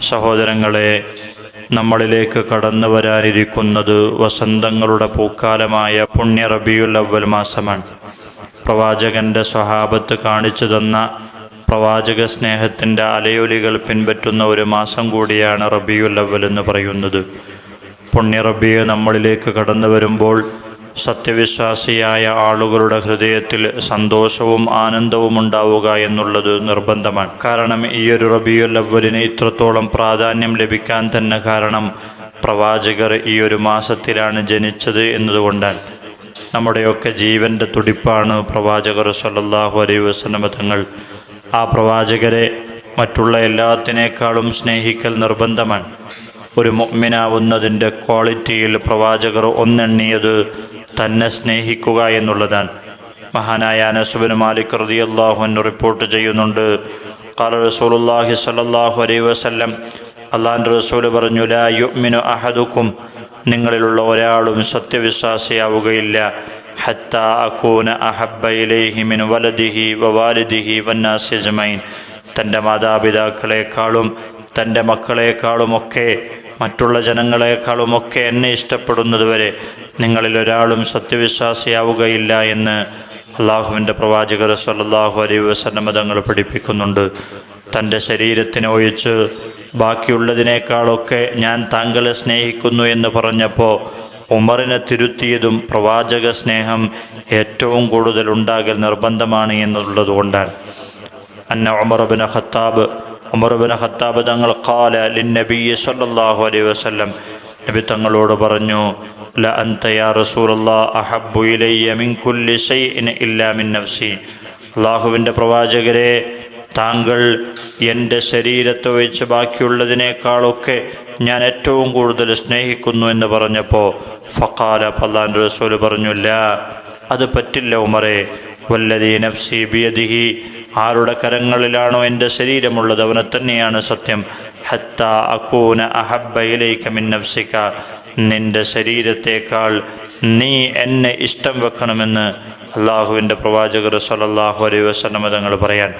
സഹോദരങ്ങളെ നമ്മളിലേക്ക് കടന്നു വരാനിരിക്കുന്നത് വസന്തങ്ങളുടെ പൂക്കാലമായ പുണ്യ റബിയുൽ അവൽ മാസമാണ്. പ്രവാചകന്റെ സ്വഹാബത്ത് കാണിച്ചു തന്ന പ്രവാചക സ്നേഹത്തിന്റെ അലയൊലികൾ പിൻപറ്റുന്ന ഒരു മാസം കൂടിയാണ് റബിയുൽ അവൽ എന്ന് പറയുന്നത്. പുണ്യ റബിയെ നമ്മളിലേക്ക് കടന്നു വരുമ്പോൾ സത്യവിശ്വാസിയായ ആളുകളുടെ ഹൃദയത്തിൽ സന്തോഷവും ആനന്ദവും ഉണ്ടാവുക എന്നുള്ളത് നിർബന്ധമാണ്. കാരണം ഈ ഒരു റബിയുൽ അവലിന് ഇത്രത്തോളം പ്രാധാന്യം ലഭിക്കാൻ തന്നെ കാരണം പ്രവാചകർ ഈ ഒരു മാസത്തിലാണ് ജനിച്ചത് എന്നതുകൊണ്ടാണ്. നമ്മുടെയൊക്കെ ജീവന്റെ തുടിപ്പാണ് പ്രവാചകർ സല്ലാഹു അലൈ വസ്ലമ തങ്ങൾ. ആ പ്രവാചകരെ മറ്റുള്ള എല്ലാത്തിനേക്കാളും സ്നേഹിക്കൽ നിർബന്ധമാണ്. ഒരു മൊമ്മിനാവുന്നതിന്റെ ക്വാളിറ്റിയിൽ പ്രവാചകർ ഒന്നെണ്ണിയത് തന്നെ സ്നേഹിക്കുക എന്നുള്ളതാണ്. മഹാനായ അനസുബിന് മാലിക് റളിയല്ലാഹു അൻഹു റിപ്പോർട്ട് ചെയ്യുന്നുണ്ട്. കാല റസൂലുള്ളാഹി സ്വല്ലല്ലാഹു അലൈഹി വസല്ലം അള്ളാഹിന്റെ റസൂൽ പറഞ്ഞു ലാ യുഅ്മിനു അഹദുക്കും. നിങ്ങളിലുള്ള ഒരാളും സത്യവിശ്വാസിയാവുകയില്ല. ഹത്ത അക്കൂന മിൻ വലദിഹി വവാലിദിഹി വന്നാസി അജ്മൈൻ തന്റെ മാതാപിതാക്കളെക്കാളും തന്റെ മക്കളെക്കാളുമൊക്കെ മറ്റുള്ള ജനങ്ങളെക്കാളുമൊക്കെ എന്നെ ഇഷ്ടപ്പെടുന്നതുവരെ നിങ്ങളിൽ ഒരാളും സത്യവിശ്വാസിയാവുകയില്ല എന്ന് അള്ളാഹുവിന്റെ പ്രവാചകർ സല്ലല്ലാഹു അലൈ വസന്ന തങ്ങൾ പഠിപ്പിക്കുന്നുണ്ട്. തന്റെ ശരീരത്തിനെ ഒഴിച്ച് ബാക്കിയുള്ളതിനേക്കാളൊക്കെ ഞാൻ താങ്കളെ സ്നേഹിക്കുന്നു എന്ന് പറഞ്ഞപ്പോൾ ഉമറിനെ തിരുത്തിയതും പ്രവാചക സ്നേഹം ഏറ്റവും കൂടുതൽ ഉണ്ടാകൽ നിർബന്ധമാണ് എന്നുള്ളത് കൊണ്ടാണ്. അന്ന ഉമർബിൻ ഖത്താബ് ഉമർബിൻ ഖത്താബ് തങ്ങൾ കാല ലിൻ നബി സല്ലാഹു അലൈഹി വസ്ലം നബി തങ്ങളോട് പറഞ്ഞു ല അൻത യാ റസൂലല്ലാ അഹബ്ബു ഇലയ്യ മിൻ കുല്ലി ഷൈഇൻ ഇല്ലാ മിൻ നഫ്സി. അള്ളാഹുവിന്റെ പ്രവാചകരെ താങ്കൾ എന്റെ ശരീരത്തെ വെച്ച് ബാക്കിയുള്ളതിനേക്കാളൊക്കെ ഞാൻ ഏറ്റവും കൂടുതൽ സ്നേഹിക്കുന്നു എന്ന് പറഞ്ഞപ്പോൾ ഫക്കാല പല്ലാൻ റസൂൽ പറഞ്ഞു ലാ അത് പറ്റില്ല ഉമറെ വല്ലതീ നഫ്സി ബിയദിഹി ആരുടെ കരങ്ങളിലാണോ എന്റെ ശരീരമുള്ളത് അവനെ തന്നെയാണ് സത്യം. ഹത്ത അക്കൂന അഹബ്ബ ഇലൈക മിൻ നഫ്സിക നിന്റെ ശരീരത്തേക്കാൾ നീ എന്നെ ഇഷ്ടം വെക്കണമെന്ന് അള്ളാഹുവിന്റെ പ്രവാചകർ സലല്ലാഹു അലൈ വസല്ലമ തങ്ങൾ പറയാൻ.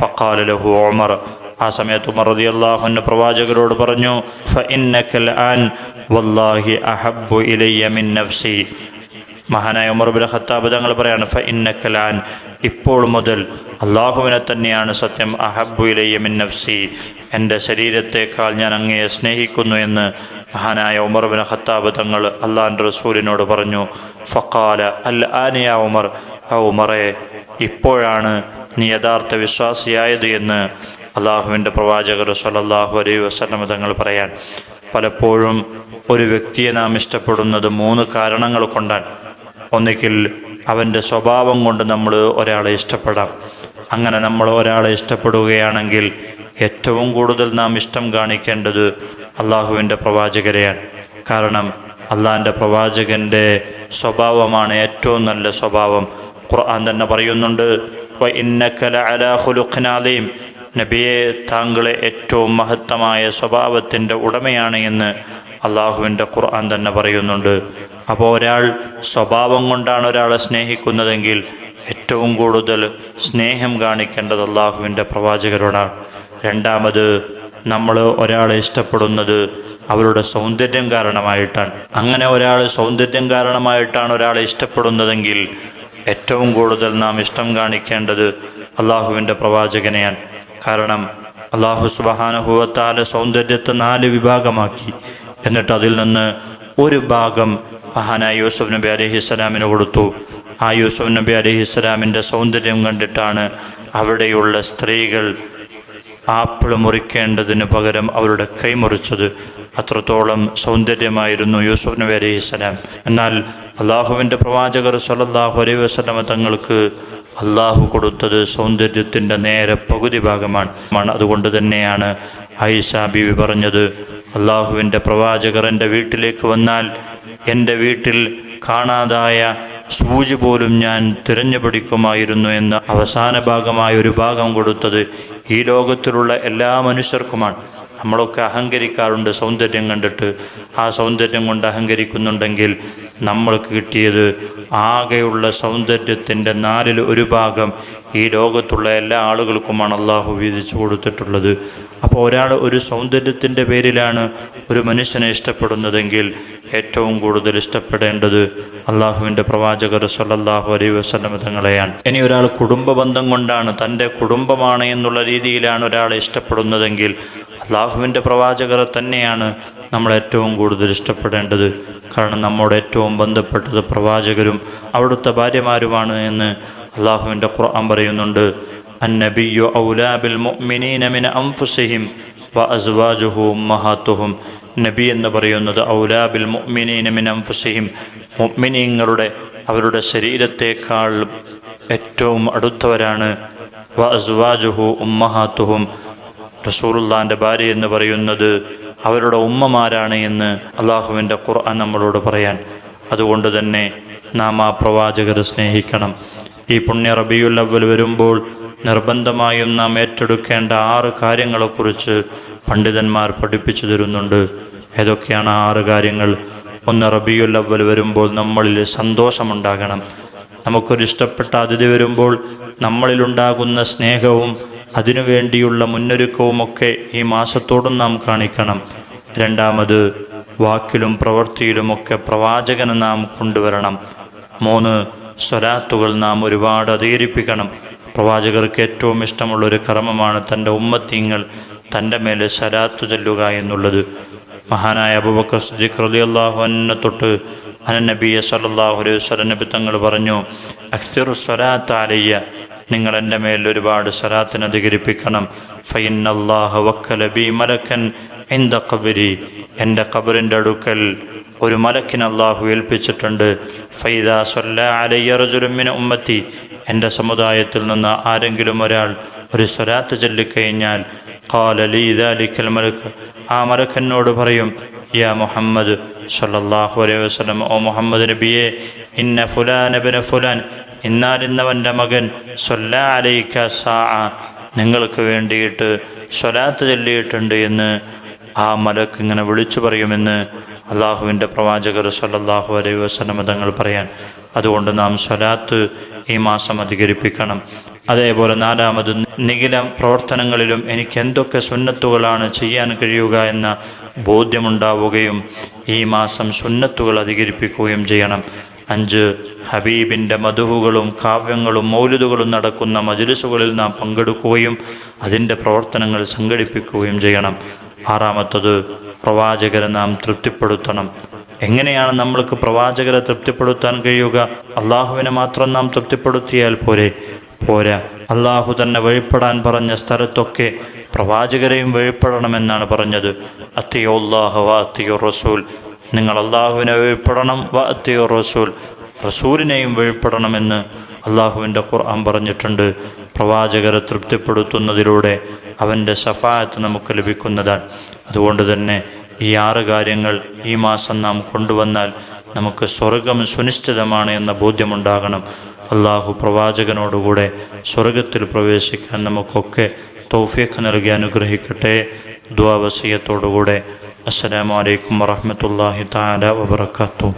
ഫഖാല ലഹു ഉമർ. ആ സമയത്ത് ഉമർ അള്ളാഹുവിന്റെ പ്രവാചകരോട് പറഞ്ഞു ഫ ഇന്നക്കൽ ആൻ വല്ലാഹി അഹബ്ബു ഇലയ്യ മിൻ നഫ്സി. മഹാനായ ഉമർ ബിൻ ഖത്താബ് തങ്ങൾ പറയാണ് ഫ ഇന്നക്കലാൻ ഇപ്പോൾ മുതൽ അള്ളാഹുവിനെ തന്നെയാണ് സത്യം അഹബ്ബു ഇലയ്യ മിൻ നഫ്സി. എന്റെ ശരീരത്തേക്കാൾ ഞാൻ അങ്ങയെ സ്നേഹിക്കുന്നു എന്ന് മഹാനായ ഉമർ ബിൻ ഖത്താബ് തങ്ങൾ അള്ളാൻ റസൂലിനോട് പറഞ്ഞു. ഫക്കാല അൽ ആനിയ ഉമർ. ആ ഉമറെ ഇപ്പോഴാണ് നീ യഥാർത്ഥ വിശ്വാസിയായത് എന്ന് അള്ളാഹുവിന്റെ പ്രവാചകർ സല്ലല്ലാഹു അലൈ വസ്ലം തങ്ങൾ പറയാൻ. പലപ്പോഴും ഒരു വ്യക്തിയെ നാം ഇഷ്ടപ്പെടുന്നത് മൂന്ന് കാരണങ്ങൾ കൊണ്ടാണ്. ഒന്നുകിൽ അവന്റെ സ്വഭാവം കൊണ്ട് നമ്മൾ ഒരാളെ ഇഷ്ടപ്പെടാം. അങ്ങനെ നമ്മൾ ഒരാളെ ഇഷ്ടപ്പെടുകയാണെങ്കിൽ ഏറ്റവും കൂടുതൽ നാം ഇഷ്ടം കാണിക്കേണ്ടത് അള്ളാഹുവിന്റെ പ്രവാചകരെയാണ്. കാരണം അള്ളാഹിന്റെ പ്രവാചകന്റെ സ്വഭാവമാണ് ഏറ്റവും നല്ല സ്വഭാവം. ഖുർആൻ തന്നെ പറയുന്നുണ്ട് "വ ഇന്നക ലഅലാ ഖുലുഖിൻ അലീം." നബിയെ താങ്കളെ ഏറ്റവും മഹത്തമായ സ്വഭാവത്തിന്റെ ഉടമയാണ് എന്ന് അള്ളാഹുവിന്റെ ഖുർആൻ തന്നെ പറയുന്നുണ്ട്. അപ്പോൾ ഒരാൾ സ്വഭാവം കൊണ്ടാണ് ഒരാളെ സ്നേഹിക്കുന്നതെങ്കിൽ ഏറ്റവും കൂടുതൽ സ്നേഹം കാണിക്കേണ്ടത് അള്ളാഹുവിന്റെ പ്രവാചകരോടാണ്. രണ്ടാമത് നമ്മൾ ഒരാളെ ഇഷ്ടപ്പെടുന്നത് അവരുടെ സൗന്ദര്യം കാരണമായിട്ടാണ്. അങ്ങനെ ഒരാൾ സൗന്ദര്യം കാരണമായിട്ടാണ് ഒരാളെ ഇഷ്ടപ്പെടുന്നതെങ്കിൽ ഏറ്റവും കൂടുതൽ നാം ഇഷ്ടം കാണിക്കേണ്ടത് അള്ളാഹുവിന്റെ പ്രവാചകനെയാണ്. കാരണം അള്ളാഹു സുബഹാനുഭവത്താല സൗന്ദര്യത്തെ നാല് വിഭാഗമാക്കി. എന്നിട്ട് അതിൽ നിന്ന് ഒരു ഭാഗം മഹാനായ യൂസുഫ് നബി അലഹിസ്സലാമിന് കൊടുത്തു. ആ യൂസുഫ് നബി അലഹിസ്സലാമിന്റെ സൗന്ദര്യം കണ്ടിട്ടാണ് അവിടെയുള്ള സ്ത്രീകൾ ആപ്പിൾ മുറിക്കേണ്ടതിന് പകരം അവരുടെ കൈ മുറിച്ചത്. അത്രത്തോളം സൗന്ദര്യമായിരുന്നു യൂസുഫ് നബി അലൈഹിസ്സലാം എന്നാൽ അള്ളാഹുവിന്റെ പ്രവാചകർ സല്ലല്ലാഹു അലൈഹി വസല്ലമ തങ്ങൾക്ക് അള്ളാഹു കൊടുത്തത് സൗന്ദര്യത്തിന്റെ നേരെ പകുതി ഭാഗമാണ്. അതുകൊണ്ട് തന്നെയാണ് ഐഷ ബിവി പറഞ്ഞത് അള്ളാഹുവിന്റെ പ്രവാചകർ എന്റെ വീട്ടിലേക്ക് വന്നാൽ എന്റെ വീട്ടിൽ കാണാതായ സൂചി പോലും ഞാൻ തിരഞ്ഞു പിടിക്കുമായിരുന്നു എന്ന് അവസാന ഭാഗമായ ഒരു ഭാഗം കൊടുത്തത് ഈ ലോകത്തിലുള്ള എല്ലാ മനുഷ്യർക്കുമാണ്. നമ്മളൊക്കെ അഹങ്കരിക്കാറുണ്ട് സൗന്ദര്യം കണ്ടിട്ട്. ആ സൗന്ദര്യം കൊണ്ട് അഹങ്കരിക്കുന്നുണ്ടെങ്കിൽ നമ്മൾക്ക് കിട്ടിയത് ആകെയുള്ള സൗന്ദര്യത്തിന്റെ നാലിൽ ഒരു ഭാഗം ഈ ലോകത്തുള്ള എല്ലാ ആളുകൾക്കുമാണ് അള്ളാഹു വീതിച്ചു കൊടുത്തിട്ടുള്ളത്. അപ്പോൾ ഒരാൾ ഒരു സൗന്ദര്യത്തിന്റെ പേരിലാണ് ഒരു മനുഷ്യനെ ഇഷ്ടപ്പെടുന്നതെങ്കിൽ ഏറ്റവും കൂടുതൽ ഇഷ്ടപ്പെടേണ്ടത് അള്ളാഹുവിന്റെ പ്രവാചകർ സല്ലല്ലാഹു അലൈഹി വസ്ലം തങ്ങളെയാണ്. ഇനി ഒരാൾ കുടുംബ ബന്ധം കൊണ്ടാണ് തന്റെ കുടുംബമാണ് എന്നുള്ള രീതിയിലാണ് ഒരാളെ ഇഷ്ടപ്പെടുന്നതെങ്കിൽ അള്ളാഹുവിന്റെ പ്രവാചകരെ തന്നെയാണ് നമ്മൾ ഏറ്റവും കൂടുതൽ ഇഷ്ടപ്പെടേണ്ടത്. കാരണം നമ്മോട് ഏറ്റവും ബന്ധപ്പെട്ടത് പ്രവാചകരും അവിടുത്തെ ഭാര്യമാരുമാണ് എന്ന് അള്ളാഹുവിന്റെ ഖുർആൻ പറയുന്നുണ്ട്. അന്നബിയു ഔലാബിൽ മുഅ്മിനീന അംഫുസഹിം വ അസ്വാജുഹു മഹാത്തുഹും നബി എന്ന് പറയുന്നത് ഔലാബിൽ മുഅ്മിനീന മിൻ അൻഫുസിഹിം. മുഅ്മിനീങ്ങളുടെ അവരുടെ ശരീരത്തേക്കാൾ ഏറ്റവും അടുത്തവരാണ്. വ അസ്വാജുഹു ഉമ്മഹാത്തുഹും. റസൂറുല്ലാന്റെ ഭാര്യ എന്ന് പറയുന്നത് അവരുടെ ഉമ്മമാരാണ് എന്ന് അള്ളാഹുവിന്റെ ഖുർആൻ നമ്മളോട് പറയാൻ. അതുകൊണ്ട് തന്നെ നാം ആ പ്രവാചകരെ സ്നേഹിക്കണം. ഈ പുണ്യ റബിയുൽ അവൽ വരുമ്പോൾ നിർബന്ധമായും നാം ഏറ്റെടുക്കേണ്ട ആറ് കാര്യങ്ങളെക്കുറിച്ച് പണ്ഡിതന്മാർ പഠിപ്പിച്ചു തരുന്നുണ്ട്. ഏതൊക്കെയാണ് ആറ് കാര്യങ്ങൾ? ഒന്ന് റബിയുൽ അവൽ വരുമ്പോൾ നമ്മളിൽ സന്തോഷമുണ്ടാകണം. നമുക്കൊരു ഇഷ്ടപ്പെട്ട അതിഥി വരുമ്പോൾ നമ്മളിലുണ്ടാകുന്ന സ്നേഹവും അതിനുവേണ്ടിയുള്ള മുന്നൊരുക്കവുമൊക്കെ ഈ മാസത്തോടും നാം കാണിക്കണം. രണ്ടാമത് വാക്കിലും പ്രവൃത്തിയിലുമൊക്കെ പ്രവാചകനെ നാം കൊണ്ടുവരണം. മൂന്ന് സ്വലാത്തുകൾ നാം ഒരുപാട് അധികരിപ്പിക്കണം പ്രവാചകർക്ക് ഏറ്റവും ഇഷ്ടമുള്ള ഒരു കർമ്മമാണ് തന്റെ ഉമ്മത്തിങ്ങൾ തന്റെ മേലെ സലാത്തു ചൊല്ലുക എന്നുള്ളത്. മഹാനായ അബൂബക്കർ സിദ്ദീഖ് റളിയല്ലാഹു അൻഹു തൊട്ട് അനനബിയ സല്ലല്ലാഹു അലൈഹി വസല്ലം നബി തങ്ങൾ പറഞ്ഞു അക്സിറു സ്വലാത്ത് അലയ്യ നിങ്ങൾ എന്റെ മേൽ ഒരുപാട് സ്വലാത്തിന് അധികരിപ്പിക്കണം. ഫൈൻ വക്കല ബി മലക്കൻ എന്ത കബരി എന്റെ കബറിന്റെ അടുക്കൽ ഒരു മലക്കിന് അള്ളാഹു ഏൽപ്പിച്ചിട്ടുണ്ട്. ഫൈദ സ്വല്ല അലയ്യ റജുലുമിന ഉമ്മത്തി. എന്റെ സമുദായത്തിൽ നിന്ന് ആരെങ്കിലും ഒരാൾ ഒരു സ്വലാത്ത് ചൊല്ലിക്കഴിഞ്ഞാൽ കാലലി ഇതാലിക്കൽ മലക്ക് ആ മലക്കനോട് പറയും യാ മുഹമ്മദ് സല്ലാഹു അലൈഹി വസ്ലം ഓ മുഹമ്മദ് നബിയെ ഇന്ന ഫുലാൻ ബിന ഫുലാൻ ഇന്നാലിന്നവന്റെ മകൻ സൊല്ലാലിക്ക സാ നിങ്ങൾക്ക് വേണ്ടിയിട്ട് സ്വലാത്ത് ചൊല്ലിയിട്ടുണ്ട് എന്ന് ആ മലക്ക് ഇങ്ങനെ വിളിച്ചു പറയുമെന്ന് അള്ളാഹുവിന്റെ പ്രവാചകർ സല്ലല്ലാഹു അലൈഹി വസ്ലം തങ്ങൾ പറയാൻ. അതുകൊണ്ട് നാം സ്വലാത്ത് ഈ മാസം അധികരിപ്പിക്കണം. അതേപോലെ നാലാമത് നിഖില പ്രവർത്തനങ്ങളിലും എനിക്ക് എന്തൊക്കെ സുന്നത്തുകളാണ് ചെയ്യാൻ കഴിയുക എന്ന ബോധ്യമുണ്ടാവുകയും ഈ മാസം സുന്നത്തുകൾ അധികരിപ്പിക്കുകയും ചെയ്യണം. അഞ്ച് ഹബീബിന്റെ മധുഹുകളും കാവ്യങ്ങളും മൗലിദുകളും നടക്കുന്ന മജ്ലിസുകളിൽ നാം പങ്കെടുക്കുകയും അതിന്റെ പ്രവർത്തനങ്ങൾ സംഘടിപ്പിക്കുകയും ചെയ്യണം. ആറാമത്തത് പ്രവാചകരെ നാം തൃപ്തിപ്പെടുത്തണം. എങ്ങനെയാണ് നമ്മൾക്ക് പ്രവാചകരെ തൃപ്തിപ്പെടുത്താൻ കഴിയുക? അള്ളാഹുവിനെ മാത്രം നാം തൃപ്തിപ്പെടുത്തിയാൽ പോരെ. പോരാ. അള്ളാഹു തന്നെ വഴിപ്പെടാൻ പറഞ്ഞ സ്ഥലത്തൊക്കെ പ്രവാചകരെയും വഴിപ്പെടണമെന്നാണ് പറഞ്ഞത്. അത്തിയോ അള്ളാഹു അത്തിയോ റസൂൽ. നിങ്ങൾ അള്ളാഹുവിനെ വഴിപ്പെടണം വ അത്തിയോ റസൂൽ. റസൂലിനെയും വഴിപ്പെടണമെന്ന് അള്ളാഹുവിന്റെ ഖുർആൻ പറഞ്ഞിട്ടുണ്ട്. പ്രവാചകരെ തൃപ്തിപ്പെടുത്തുന്നതിലൂടെ അവന്റെ സഫായത്ത് നമുക്ക് ലഭിക്കുന്നതാണ്. അതുകൊണ്ട് തന്നെ ഈ ആറ് കാര്യങ്ങൾ ഈ മാസം നാം കൊണ്ടുവന്നാൽ നമുക്ക് സ്വർഗം സുനിശ്ചിതമാണ് എന്ന ബോധ്യമുണ്ടാകണം. അള്ളാഹു പ്രവാചകനോടുകൂടെ സ്വർഗത്തിൽ പ്രവേശിക്കാൻ നമുക്കൊക്കെ തൗഫീഖ് നൽകി അനുഗ്രഹിക്കട്ടെ. ദ്വാവസീയത്തോടുകൂടെ അസ്സലാമലൈക്കും വറഹമത്തല്ലാഹി താല വബർക്കാത്തു